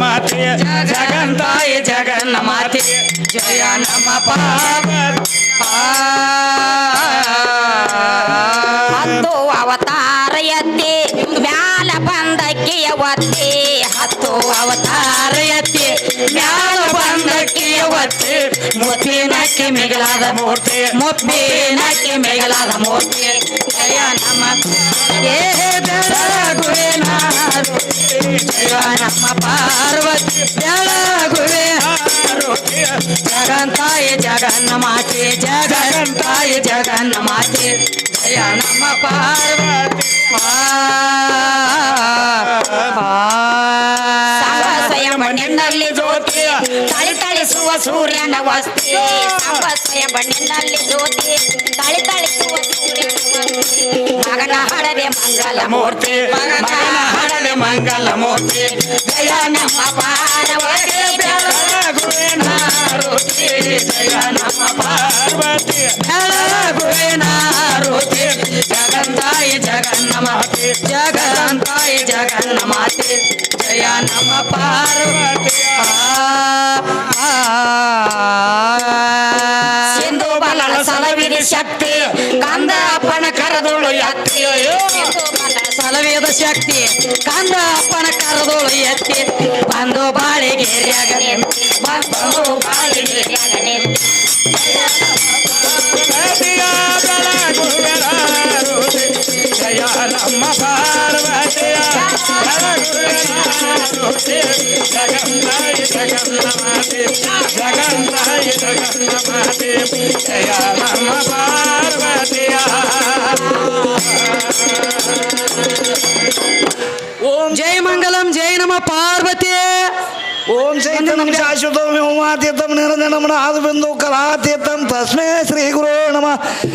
ಮಾತೆ ಜಗಂತಾಯ ಜಗನ್ನ ಮಾತೆ ಜಯ ನಮ್ಮ ಆ. ಮುತ್ತಿನಕ್ಕಿ ಮಿಗಿಲಾದ ಮೂರ್ತಿ, ಮುತ್ತಿನಕ್ಕೆ ಮಿಗಿಲಾದ ಮೂರ್ತಿ. ಜಯ ನಮ್ಮ ಜಯ ನಮ್ಮ ಪಾರ್ವತಿ ಬೆಳಗುವೆ ಜಗಂತಾಯ ಜಗನ್ನ ಮಾತೆ ಜಗಂತಾಯ ಜಗನ್ನ ಮಾತೆ ಜಯ ನಮ್ಮ ಪಾರ್ವತಿ. ಸಂವತ್ಸಯ ಮಣ್ಣಿನಲ್ಲಿ ಜ್ಯೋತಿ ತಳಿ ತಾಳಿಸುವ ಸೂರ್ಯನ ವಸ್ತಿ. ಸಂಪಸ್ಯ ಬಣ್ಣಿನಲ್ಲಿ ಜ್ಯೋತಿ ತಳಿ ತಾಳಿಸುವ ಸೂರ್ಯನ ವಸ್ತಿ. ಮಗನ ಹಡದೆ ಮಂಗಲ ಮೂರ್ತಿ ಮಗನ ಹಡದೆ ಮಂಗಲ ಮೂರ್ತಿ ಜಯ ನಮ್ಮ ಪಾರ್ವತಿ ಬೆಳಗುವೆನಾರುತಿ ಜಯ ನಮ್ಮ ಪಾರ್ವತಿ. ಬೆಳಗುವೆನಾರುತಿ ಜಗಂತಾಯಿ ಜಗನ್ನ ಮಾತೆ ಜಗಂತಾಯಿ ಜಗನ್ನ ಮಾತೆ ನಮ್ಮ ಪಾರ್ವತಿ ಸಿಂಧು ಬಲಳ ಸಲವಿದ ಶಕ್ತಿ ಕಂದ ಅಪ್ಪನ ಕರದೋಳು ಎತ್ತಿ. ಸಲವಿದ ಶಕ್ತಿ ಕಂದ ಅಪ್ಪನ ಕರದೋಳು ಎತ್ತಿ. ಬಂದು ಬಾಳಿಗೆರೆಯಾಗ ಶಾಶ್ವತಂ ವ್ಯೋಮಾತೀತಂ ನಿರಂಜನಂ ನಾದಬಿಂದು ಕಲಾತೀತಂ ತಸ್ಮೈ ಶ್ರೀ ಗುರು ನಮ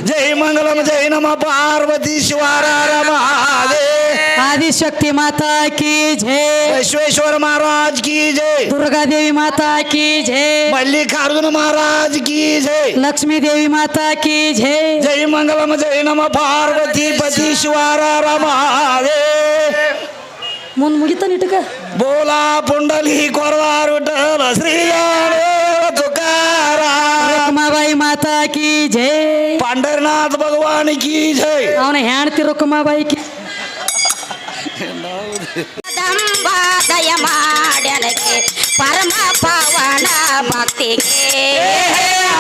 ಜೈ ಮಂಗಲಂ ಜೈ ನಮ ಪಾರ್ವತಿ ಶಿವಾರಾರ ಮಹಾದೇ ಆದಿಶಕ್ತಿ ಮಾತಾ ಕಿ ಜೈ ವಿಶ್ವೇಶ್ವರ महाराज की जय दुर्गा देवी माता की जय मल्लिकार्जुन महाराज की जय लक्ष्मी देवी माता की जय जय मंगलम जय नम पार्वती पति शिवारार महादेव ಮುಂದ್ ಮುಗಿತಾನ ಇಟ್ಟಕ बोला पुंडली कोरवार विठ्ठल श्री ಕಿ ಜೈ. ಪಂಡರನಾಥ್ ಭಗವಾನ್ ಕಿ ಜೈ. ಅವನ ಹೆಣ್ತಿ ರುಕುಮಾಬಾಯಿ ಕಿ. ದಯ ಮಾಡ್ಯಾನಕ್ಕೆ ಪರಮ ಪವನ ಭಕ್ತಿಗೆ.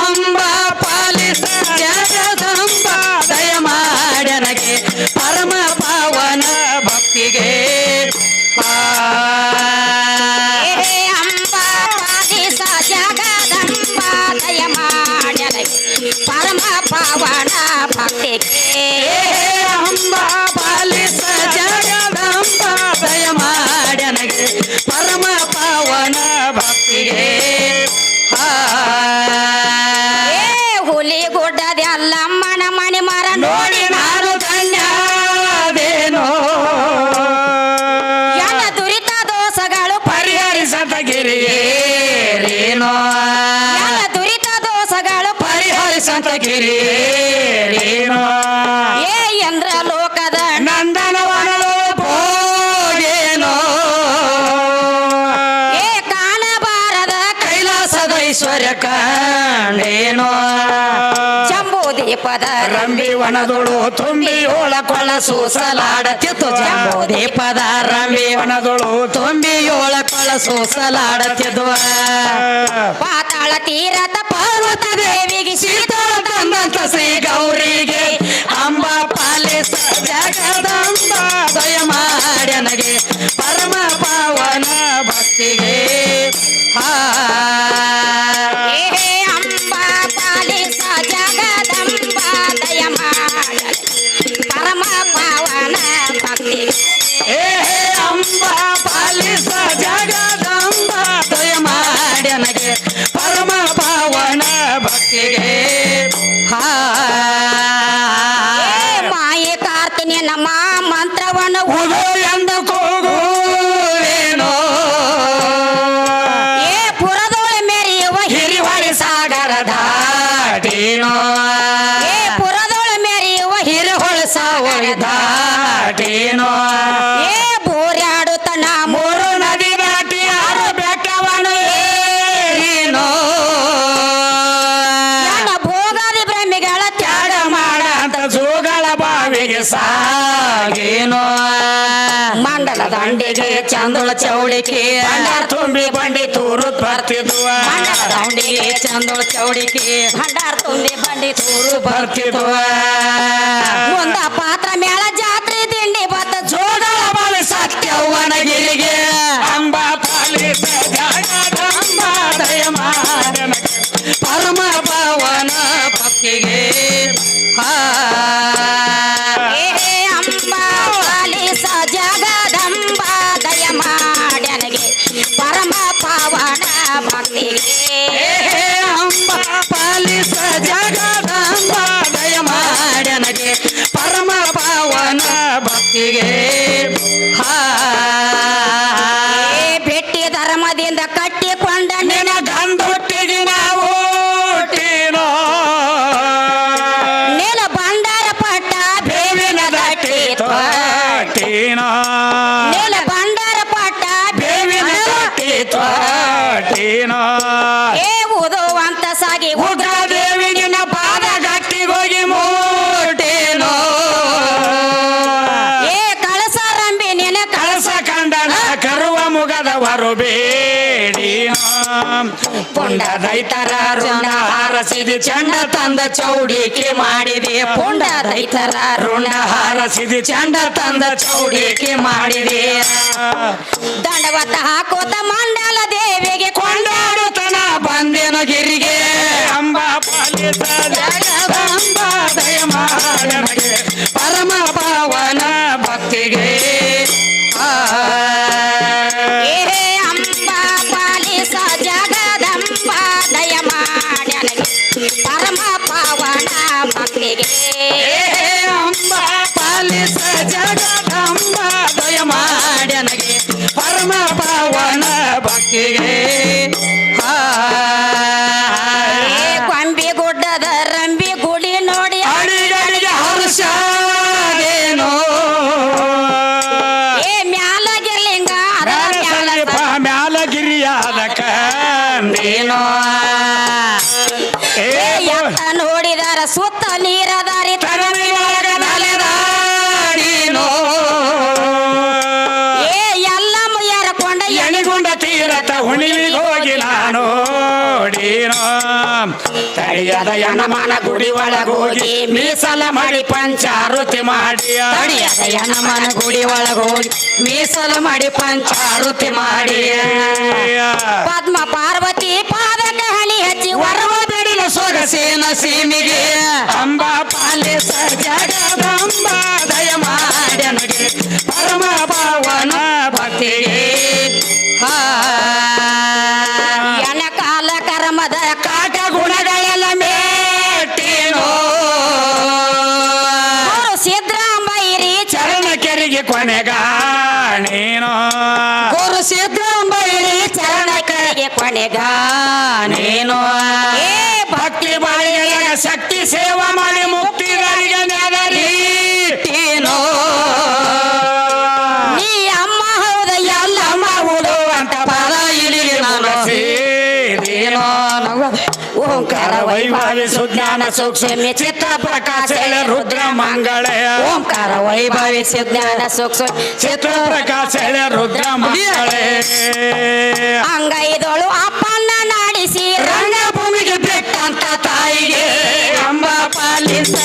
ಕಾಣೇನೋ. ಜಂಬೂ ದೀಪದ ರಂಬಿ ವನದೊಳು ತುಂಬಿ ಓಳಕೊಳ್ಳ ಸೂಸಲಾಡತಿತ್ತು. ಜಂಬೂ ದೀಪದ ರಂಬಿ ವನದೊಳು ತುಂಬಿ ಯೋಳ ಪಾತಾಳ ತೀರತ ಪಾರ್ವತ ದೇವಿಗೆ ಶೀತಳ ತಂದಂತ ಗೌರಿಗೆ ಅಂಬ ಪಾಲಿಸ ಜಗದಂಬ ದಯ ಮಾಡ್ಯನಗೆ ಪರಮ ಪಾವನ ಭಕ್ತಿಗೆ. ದಾಟೇನೋ ದಂಡಿಗೆ ಚಂದಳ ಚೌಡಿಕೆ. ತುಂಬಿ ಬಂಡಿ ತೂರು ಬರ್ತಿದ್ವ ಮಂಡಲ ಚಂದಳ ಚೌಡಿಕೆ. ಭಂಡಾರ ತುಂಬಿ ಬಂಡಿ ತೂರು ಬರ್ತಿದ್ವ ಒಂದ ಪಾತ್ರ ಮೇಳ ಜಾತ್ರೆ ನೆಲ ಭಂಡಾರ ಪಟ್ಟ ಬೇವಿನ ತೊಟ್ಟಿನೋ. ಏ ಉದುವಂತ ಸಾಗಿ ಉದ್ರ ದೇವಿಗಿನ ಪಾದ ಗಟ್ಟಿಗೋಗಿ ಮೂಟೇನೋ. ಏ ಕಳಸ ರಂಬಿ ನಿನ ಕಳಸ ಕಂಡನ ಕರುವ ಮುಗದವರು ಬೇಡಿನೋ ಪುಂಡ ರೈತರ ಋಣ ಹಾರಸಿದಿ, ಚಂಡ ತಂದ ಚೌಡಿಕೆ ಮಾಡಿದೆ. ಪುಂಡ ರೈತರ ಋಣ ಹಾರಸಿದಿ, ಚಂಡ ತಂದ ಚೌಡಿಕೆ ಮಾಡಿದೆ. ದಂಡವತ್ತ ಹಾಕೋತ ಮಂಡಲ ತಡಿಯದ ಯನಮನ ಗುಡಿ ಒಳಗೋಗಿ, ಮೀಸಲ ಮಾಡಿ ಪಂಚಾರುತಿ ಮಾಡಿ. ತಡಿಯದ ಯನಮನ ಗುಡಿ ಒಳಗೋಗಿ, ಮೀಸಲ ಮಾಡಿ ಪಂಚಾರುತಿ ಮಾಡಿ. ಪದ್ಮ ಪಾರ್ವತಿ ಪಾದಕ ಹಣಿ ಹಚ್ಚಿ ವರವ ಬಿಡಿನ ಸೊಗಸೇನ ಸೀಮಿಗೆ ಅಂಬ ಪಾಲೆ ಜಗದಂಬ ದಯ ಮಾಡನಗೆ ಪರಮ ಪಾವನ ಭಕ್ತಿಗೆ. ಹಾ. ಕಾಲ ಕರ್ಮದ ಕಾಟ ಕೊನೆಗಾಣೇನೋ ಗುರು ಸಿದ್ರಾಮೈರಿ ಚರಣ ಕೈಗೆ ಕೊನೆಗಾನೇನೋ ಏ ಭಕ್ತಿ ಬಾಯಿಗಳ ಶಕ್ತಿ ಸೇವಾ ಮಾಡಿ ಮುಕ್ತಿಗಳಿಗೆ ಸೂಕ್ಷ್ಮ ಚಿತ್ತ ಪ್ರಕಾಶ ರುದ್ರ ಮಂಗಳಯ ಓಂಕಾರ ವೈಭವಿಸಿ ಜ್ಞಾನ ಸೂಕ್ಷ್ಮ ಚಿತ್ರ ಪ್ರಕಾಶ ರುದ್ರ ಮಂಗಳೇ. ಅಂಗೈದೊಳು ಅಪ್ಪನ್ನ ನಾಡಿಸಿ ರಂಗಭೂಮಿಗೆ ಬಿಟ್ಟಂತ ತಾಯಿಗೆ. ಅಂಬ ಪಾಲಿಸ